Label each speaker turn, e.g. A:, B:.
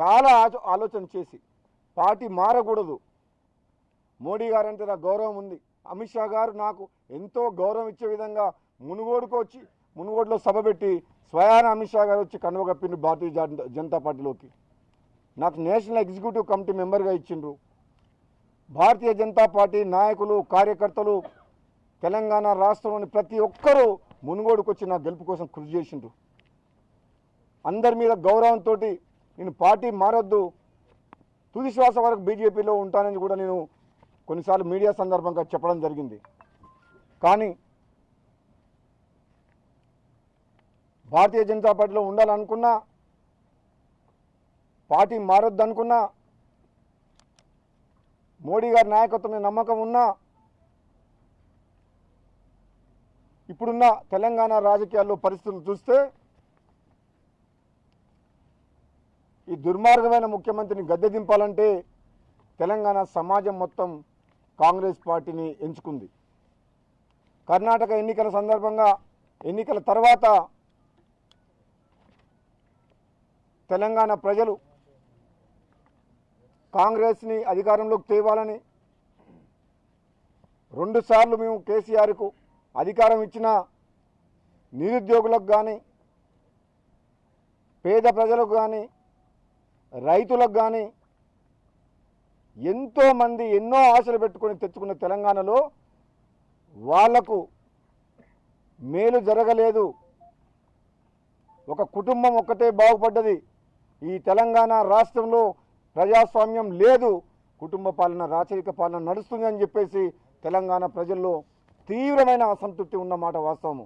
A: చాలా ఆచ- ఆలోచన చేసి పార్టీ మారకూడదు. మోడీ గారు అంటే నాకు గౌరవం ఉంది. అమిత్ షా గారు నాకు ఎంతో గౌరవం ఇచ్చే విధంగా మునుగోడుకు వచ్చి మునుగోడులో సభ పెట్టి స్వయాన అమిత్ షా గారు వచ్చి కనువ కప్పిండు భారతీయ జనతా పార్టీలోకి. నాకు నేషనల్ ఎగ్జిక్యూటివ్ కమిటీ మెంబర్గా ఇచ్చిండ్రు. భారతీయ జనతా పార్టీ నాయకులు కార్యకర్తలు తెలంగాణ రాష్ట్రంలోని ప్రతి ఒక్కరూ మునుగోడుకు వచ్చి నా గెలుపు కోసం కృషి చేసిండ్రు. అందరి మీద గౌరవంతో నేను పార్టీ మారొద్దు. తుది శ్వాస వరకు బీజేపీలో ఉంటానని కూడా నేను కొన్నిసార్లు మీడియా సందర్భంగా చెప్పడం జరిగింది. కానీ భారతీయ జనతా పార్టీలో ఉండాలనుకున్నా పార్టీ మారొద్దు అనుకున్నా మోడీ గారి నాయకత్వం నమ్మకం ఉన్నా ఇప్పుడున్న తెలంగాణ రాజకీయాల్లో పరిస్థితులు చూస్తే ఈ దుర్మార్గమైన ముఖ్యమంత్రిని గద్దె దింపాలంటే తెలంగాణ సమాజం మొత్తం కాంగ్రెస్ పార్టీని ఎంచుకుంది. కర్ణాటక ఎన్నికల సందర్భంగా ఎన్నికల తర్వాత తెలంగాణ ప్రజలు కాంగ్రెస్ని అధికారంలోకి తేవాలని రెండుసార్లు మేము కేసీఆర్కు అధికారం ఇచ్చిన నిరుద్యోగులకు కానీ పేద ప్రజలకు కానీ రైతులకు కానీ ఎంతోమంది ఎన్నో ఆశలు పెట్టుకొని తెచ్చుకున్న తెలంగాణలో వాళ్ళకు మేలు జరగలేదు. ఒక కుటుంబం ఒక్కటే బాగుపడ్డది. ఈ తెలంగాణ రాష్ట్రంలో ప్రజాస్వామ్యం లేదు. కుటుంబ పాలన రాచరిక పాలన నడుస్తుంది అని చెప్పేసి తెలంగాణ ప్రజల్లో తీవ్రమైన అసంతృప్తి ఉన్నమాట వాస్తవము.